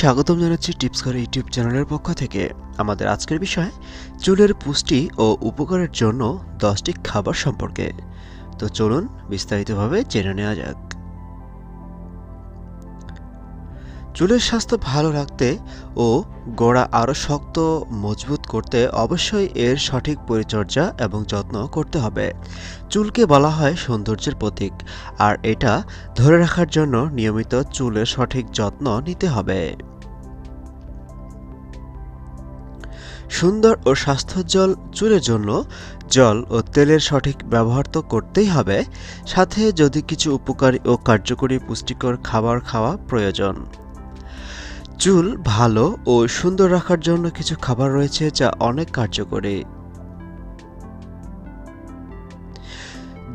স্বাগতম জানাচ্ছি টিপস করে ইউটিউব চ্যানেলের পক্ষ থেকে। আমাদের আজকের বিষয়, চুলের পুষ্টি ও উপকারের জন্য দশটি খাবার সম্পর্কে। তো চলুন বিস্তারিতভাবে জেনে নেওয়া যাক। চুলের স্বাস্থ্য ভালো রাখতে ও গোড়া আরও শক্ত, মজবুত করতে অবশ্যই এর সঠিক পরিচর্যা এবং যত্ন করতে হবে। চুলকে বলা হয় সৌন্দর্যের প্রতীক, আর এটা ধরে রাখার জন্য নিয়মিত চুলের সঠিক যত্ন নিতে হবে। সুন্দর ও স্বাস্থ্যোজ্জ্বল চুলের জন্য জল ও তেলের সঠিক ব্যবহার তো করতেই হবে, সাথে যদি কিছু উপকারী ও কার্যকরী পুষ্টিকর খাবার খাওয়া প্রয়োজন। চুল ভালো ও সুন্দর রাখার জন্য কিছু খাবার রয়েছে যা অনেক কার্যকরী।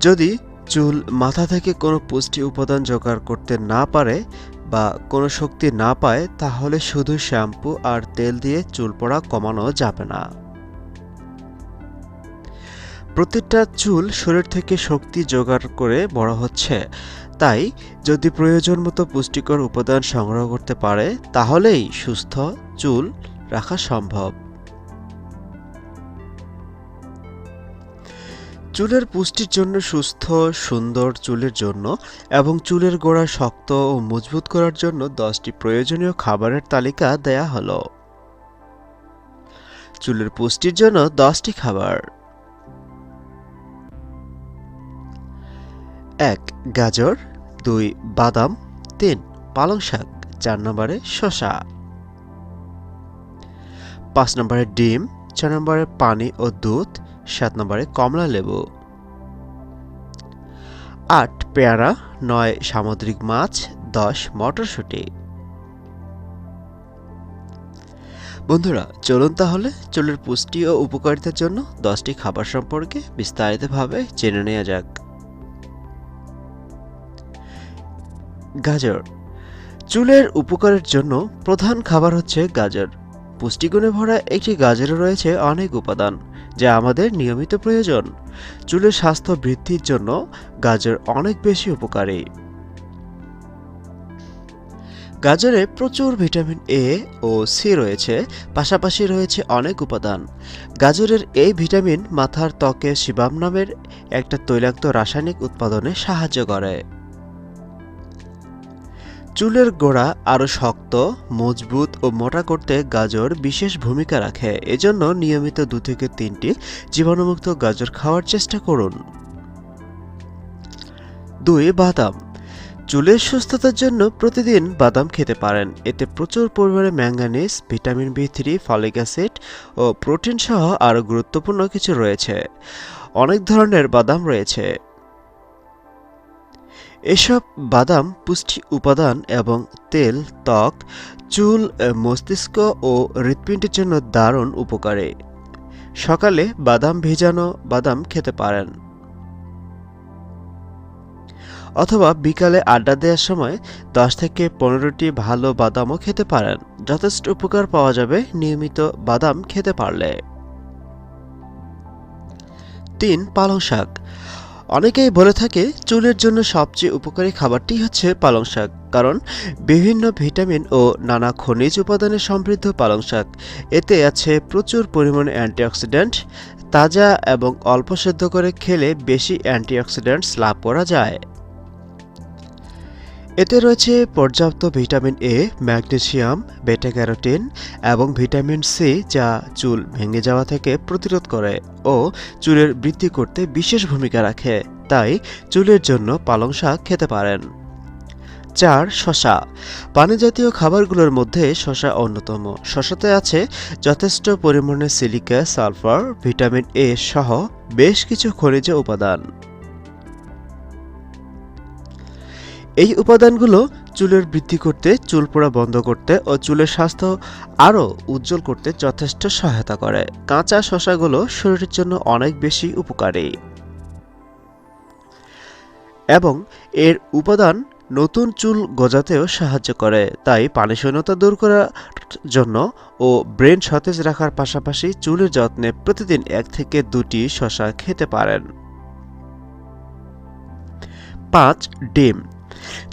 যদি চুল মাথা থেকে কোনো পুষ্টি উপাদান জোগাড় করতে না পারে বা কোনো শক্তি না পায়, তাহলে শুধু শ্যাম্পু আর তেল দিয়ে চুল পড়া কমানো যাবে না। প্রত্যেকটা চুল শরীর থেকে শক্তি জোগাড় করে বড় হচ্ছে। তাই, যদি প্রয়োজন মতো পুষ্টিকর উপাদান সংগ্রহ করতে পারে, তাহলেই সুস্থ চুল রাখা সম্ভব। চুলের পুষ্টির জন্য সুস্থ, সুন্দর চুলের জন্য এবং চুলের গোড়া শক্ত ও মজবুত করার জন্য দশটি প্রয়োজনীয় খাবারের তালিকা দেয়া হলো। চুলের পুষ্টির জন্য দশটি খাবার। এক, গাজর, দুই, বাদাম, তিন, পালং শাক, চার নম্বরে শসা। পাঁচ নম্বরে ডিম, ছয় নম্বরে পানি ও দুধ, সাত নম্বরে কমলা লেবু। আট, পেয়ারা, নয়, সামুদ্রিক মাছ, দশ, মটরশুঁটি। বন্ধুরা, চলুন তাহলে চুলের পুষ্টি ও উপকারিতার জন্য দশটি খাবার সম্পর্কে বিস্তারিতভাবে জেনে নেওয়া যাক। গাজর। চুলের উপকারের জন্য প্রধান খাবার হচ্ছে গাজর। পুষ্টিগুণে ভরা একটি গাজরে রয়েছে অনেক উপাদান, যা আমাদের নিয়মিত প্রয়োজন। চুলের স্বাস্থ্য বৃদ্ধির জন্য গাজর অনেক বেশি উপকারী। গাজরে প্রচুর ভিটামিন এ ও সি রয়েছে, পাশাপাশি রয়েছে অনেক উপাদান। গাজরের এই ভিটামিন মাথার ত্বকে শিবাম নামের একটা তৈলাক্ত রাসায়নিক উৎপাদনে সাহায্য করে। চুলের গোড়া আরও শক্ত, মজবুত ও মোটা করতে গাজর বিশেষ ভূমিকা রাখে। এজন্য নিয়মিত দু থেকে তিনটি জীবাণুমুক্ত গাজর খাওয়ার চেষ্টা করুন। দুই, বাদাম। চুলের সুস্থতার জন্য প্রতিদিন বাদাম খেতে পারেন। এতে প্রচুর পরিমাণে manganese, vitamin B three, folic acid ও প্রোটিন সহ আরও গুরুত্বপূর্ণ কিছু রয়েছে। অনেক ধরনের বাদাম রয়েছে। এসব বাদাম পুষ্টি উপাদান এবং তেল, ত্বক, চুল মস্তিষ্ক ও হৃৎপিণ্ডের জন্য দারুণ উপকারী। সকালে বাদাম ভেজানো বাদাম খেতে পারেন। অথবা বিকালে আড্ডা দেওয়ার সময় দশ থেকে পনেরোটি ভালো বাদামও খেতে পারেন। যথেষ্ট উপকার পাওয়া যাবে নিয়মিত বাদাম খেতে পারলে। তিন, পালং শাক। অনেকেই বলে থাকে চুলের জন্য সবচেয়ে উপকারী খাবারটি হচ্ছে পালং শাক, কারণ বিভিন্ন ভিটামিন ও নানা খনিজ উপাদানে সমৃদ্ধ পালং শাক। এতে আছে প্রচুর পরিমাণে অ্যান্টিঅক্সিডেন্ট, তাজা এবং অল্প সেদ্ধ করে খেলে বেশি অ্যান্টিঅক্সিডেন্টস লাভ করা যায়। এতে রয়েছে পর্যাপ্ত vitamin A, magnesium beta carotene এবং ভিটামিন সি যা চুল ভেঙে যাওয়া থেকে প্রতিরোধ করে ও চুলের বৃদ্ধি করতে বিশেষ ভূমিকা রাখে, তাই চুলের জন্য পালং শাক খেতে পারেন। চার শশা পানি জাতীয় খাবারগুলোর মধ্যে শশা অন্যতম। শশাতে আছে যথেষ্ট পরিমাণে সিলিকা, সালফার, ভিটামিন এ সহ বেশ কিছু খনিজ উপাদান। এই উপাদানগুলো চুলের বৃদ্ধি করতে, চুল পোড়া বন্ধ করতে ও চুলের স্বাস্থ্য আরও উজ্জ্বল করতে যথেষ্ট সহায়তা করে। কাঁচা শশাগুলো শরীরের জন্য অনেক বেশি উপকারী। এবং এর উপাদান নতুন চুল গজাতেও সাহায্য করে। তাই পানি শূন্যতা দূর করার জন্য ও ব্রেন সতেজ রাখার পাশাপাশি চুলের যত্নে প্রতিদিন এক থেকে দুটি শশা খেতে পারেন। পাঁচ, ডিম।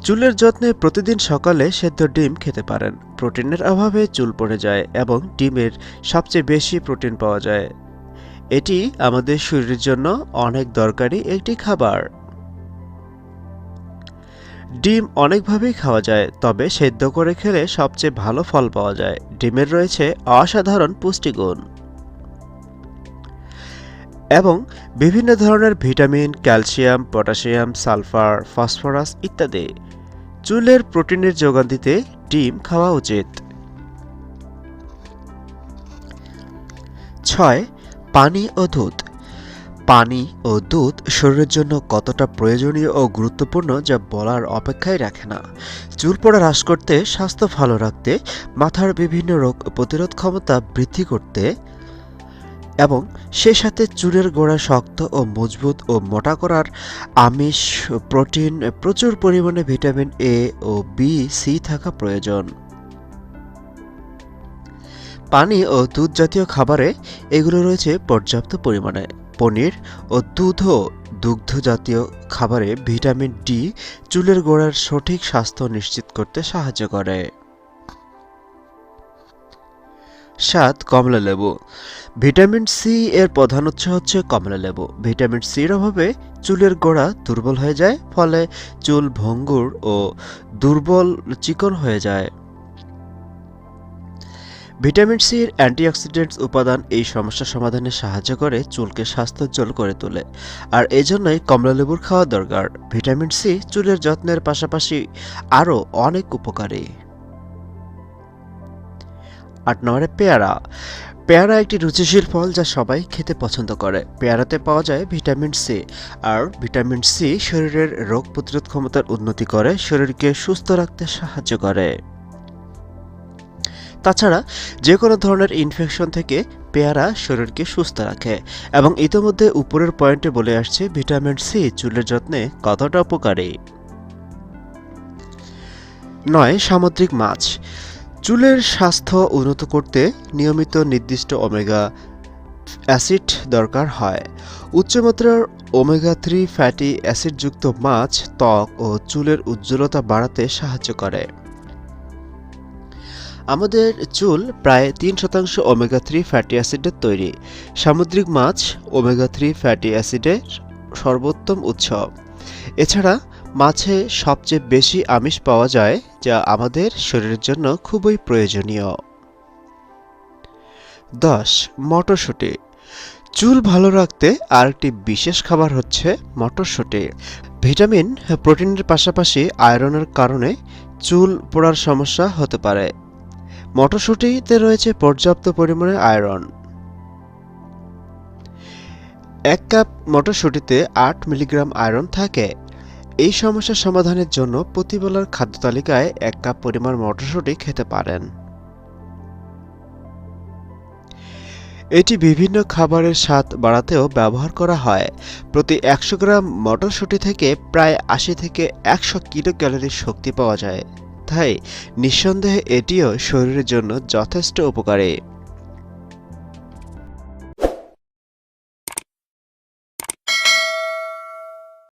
চুলের যত্নে প্রতিদিন সকালে সেদ্ধ ডিম খেতে পারেন। প্রোটিনের অভাবে চুল পড়ে যায় এবং ডিমের সবচেয়ে বেশি প্রোটিন পাওয়া যায়। এটি আমাদের শরীরের জন্য অনেক দরকারি একটি খাবার। ডিম অনেকভাবেই খাওয়া যায়, তবে সেদ্ধ করে খেলে সবচেয়ে ভালো ফল পাওয়া যায়। ডিমের রয়েছে অসাধারণ পুষ্টিগুণ। এবং বিভিন্ন ধরনের vitamin, calcium, potassium, sulphur, phosphorus ইত্যাদি। চুলের প্রোটিনের যোগান দিতে ডিম খাওয়া উচিত। ছয়, পানি ও দুধ। পানি ও দুধ শরীরের জন্য কতটা প্রয়োজনীয় ও গুরুত্বপূর্ণ যা বলার অপেক্ষাই রাখে না। চুল পড়া হ্রাস করতে, স্বাস্থ্য ভালো রাখতে, মাথার বিভিন্ন রোগ প্রতিরোধ ক্ষমতা বৃদ্ধি করতে এবং সে সাথে চুলের গোড়া শক্ত ও মজবুত ও মোটা করার আমিষ, প্রোটিন, প্রচুর পরিমাণে ভিটামিন এ ও বি সি থাকা প্রয়োজন। পানি ও দুধ জাতীয় খাবারে এগুলো রয়েছে পর্যাপ্ত পরিমাণে। পনির ও দুধ ও দুগ্ধ জাতীয় খাবারে ভিটামিন ডি চুলের গোড়ার সঠিক স্বাস্থ্য নিশ্চিত করতে সাহায্য করে। সাত কমলা লেবু। ভিটামিন সি এর প্রধান উৎস হচ্ছে কমলা লেবু। ভিটামিন সির অভাবে চুলের গোড়া দুর্বল হয়ে যায়, ফলে চুল ভঙ্গুর ও দুর্বল চিকন হয়ে যায়। ভিটামিন সির অ্যান্টিঅক্সিডেন্টস উপাদান এই সমস্যা সমাধানে সাহায্য করে চুলকে স্বাস্থ্যোজ্জ্বল করে তোলে। আর এজন্যই কমলালেবুর খাওয়া দরকার। ভিটামিন সি চুলের যত্নের পাশাপাশি আরও অনেক উপকারী। আট নম্বরে পেয়ারা। পেয়ারা একটি রুচিশীল ফল যা সবাই খেতে পছন্দ করে। পেয়ারাতে পাওয়া যায় ভিটামিন সি। আর ভিটামিন সি শরীরের রোগ প্রতিরোধ ক্ষমতার উন্নতি করে, শরীরকে সুস্থ রাখতে সাহায্য করে। তাছাড়া যে কোনো ধরনের ইনফেকশন থেকে পেয়ারা শরীরকে সুস্থ রাখে এবং ইতোমধ্যে উপরের পয়েন্টে বলে আসছে ভিটামিন সি চুলের যত্নে কতটা উপকারী। নয়, সামুদ্রিক মাছ। চুলের স্বাস্থ্য উন্নত করতে নিয়মিত নির্দিষ্ট ওমেগা অ্যাসিড দরকার হয়। উচ্চমাত্রার ওমেগা থ্রি ফ্যাটি অ্যাসিডযুক্ত মাছ ত্বক ও চুলের উজ্জ্বলতা বাড়াতে সাহায্য করে। আমাদের চুল প্রায় তিন শতাংশ ওমেগা থ্রি ফ্যাটি অ্যাসিডের তৈরি। সামুদ্রিক মাছ ওমেগা থ্রি ফ্যাটি অ্যাসিডের সর্বোত্তম উৎস। এছাড়া মাছে সবচেয়ে বেশি আমিষ পাওয়া যায় যা আমাদের শরীরের জন্য খুবই প্রয়োজনীয়। দশ, মটরশুঁটি। চুল ভালো রাখতে আরেকটি বিশেষ খাবার হচ্ছে মটরশুঁটি। ভিটামিন, প্রোটিনের পাশাপাশি আয়রনের কারণে চুল পড়ার সমস্যা হতে পারে। মটরশুঁটিতে রয়েছে পর্যাপ্ত পরিমাণে আয়রন। এক কাপ মটরশুঁটিতে আট মিলিগ্রাম আয়রন থাকে। এই সমস্যার সমাধানের জন্য প্রতিবেলার খাদ্য তালিকায় এক কাপ পরিমাণ মটরশুঁটি খেতে পারেন। এটি বিভিন্ন খাবারের স্বাদ বাড়াতেও ব্যবহার করা হয়। প্রতি একশো গ্রাম মটরশুঁটি থেকে প্রায় আশি থেকে একশো কিলো ক্যালোরি শক্তি পাওয়া যায়। তাই নিঃসন্দেহে এটিও শরীরের জন্য যথেষ্ট উপকারী।